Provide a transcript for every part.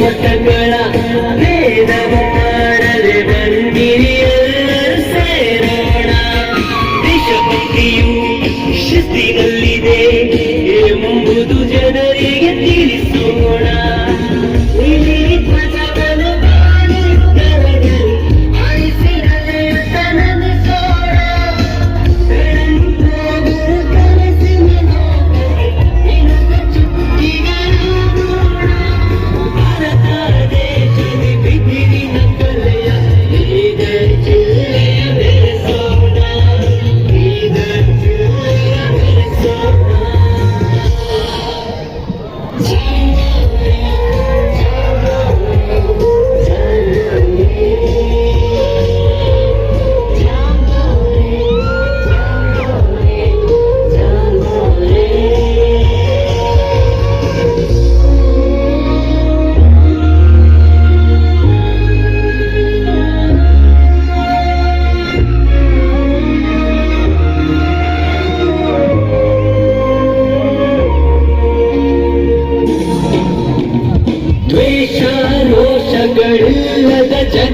ಮುಖಗಳ ಭೇದ ಮಾಡದೆ ಬಂದಿರಿ ಸೇರೋಣ. ಶಿಸ್ತಿನಲ್ಲಿದೆ.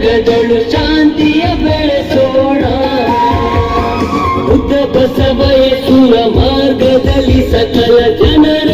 ಜಗದಳು ಶಾಂತಿಯ ಬೆಳೆಸೋಣ ಬುದ್ಧ ಸುರ ಮಾರ್ಗದಲ್ಲಿ ಸಕಲ ಜನರ